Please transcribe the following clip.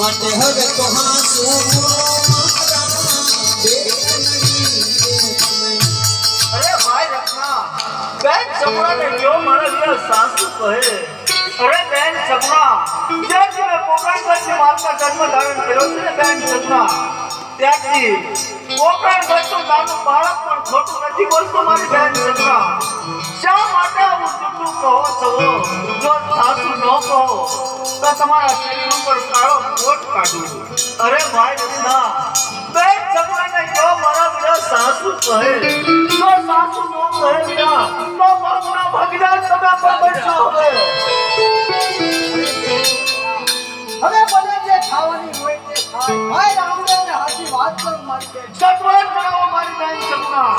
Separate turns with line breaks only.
માટે હવે તો
જન્મ ધારણ કર્યો છે ને બેન ત્યાંથી પોકરણ કરતો બાળક પણ ખોટું નથી બોલતો મારી બેન સપના શા માટે આવું જુઠ્ઠું કહો છો જો સાસુ ન કહો તો તમારા શરીર ઉપર કાળો કોટ કાઢું અરે ભાઈ ના. બે સપનાને જો મારા વિના સાસુ કહે, જો સાસુ નો કહે વિના, તો બાપના ભાગીદાર તમે પણ બનશો હવે.
હવે ભલે જે ખાવાની હોય તે ખાય. ભાઈ રામદેવને હાચી વાત કર મારી
સત્વર કરાવો મારી બેન સપના